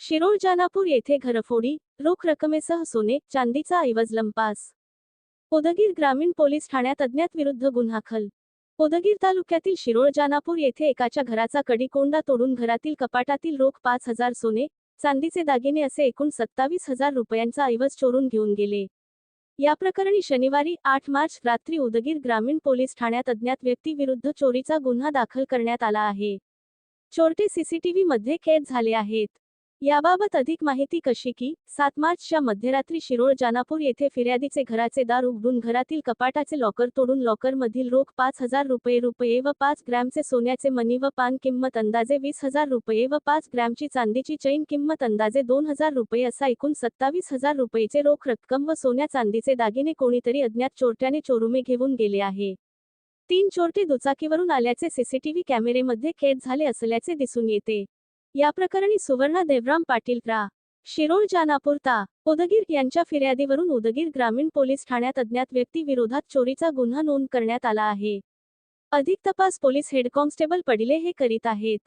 शिरोळ जानापूर येथे घरफोडी रोख रकमेसह सोने चांदीचा ऐवज लंपास. उदगीर ग्रामीण पोलीस ठाण्यात अज्ञात विरुद्ध गुन्हाखल उदगीर तालुक्यातील शिरोळ जानापूर येथे एकाच्या घराचा कडीकोंडा तोडून घरातील कपाटातील रोख पाच हजार सोने चांदीचे दागिने असे एकूण सत्तावीस हजार रुपयांचा ऐवज चोरून घेऊन गेले. या प्रकरणी शनिवारी आठ मार्च रात्री उदगीर ग्रामीण पोलीस ठाण्यात अज्ञात व्यक्तीविरुद्ध चोरीचा गुन्हा दाखल करण्यात आला आहे. चोरटे सीसीटीव्ही मध्ये कैद झाले आहेत. याबाबत अधिक माहिती कशी की सात मार्चच्या मध्यरात्री शिरोळ जानापूर येथे फिर्यादीचे घराचे दार उघडून घरातील कपाटाचे लॉकर तोडून लॉकरमधील रोख पाच हजार रुपये रुपये व पाच ग्रॅमचे सोन्याचे मनी व पान किंमत अंदाजे वीस हजार रुपये व पाच ग्रॅमची चांदीची चैन किंमत अंदाजे दोन हजार रुपये असा एकूण सत्तावीस हजार रुपयेचे रोख रक्कम व सोन्या चांदीचे दागिने कोणीतरी अज्ञात चोरट्याने चोरुमे घेऊन गेले आहे. तीन चोरटे दुचाकीवरून आल्याचे सीसीटीव्ही कॅमेरेमध्ये कैद झाले असल्याचे दिसून येते. या प्रकरणी सुवर्णा देवराम पाटील रा शिरोळ जानापूरता. उदगीर यांच्या फिर्यादीवरून उदगीर ग्रामीण पोलीस ठाण्यात अज्ञात व्यक्ती विरोधात चोरीचा गुन्हा नोंद करण्यात आला आहे. अधिक तपास पोलीस हेड कॉन्स्टेबल पडिले हे करीत आहेत.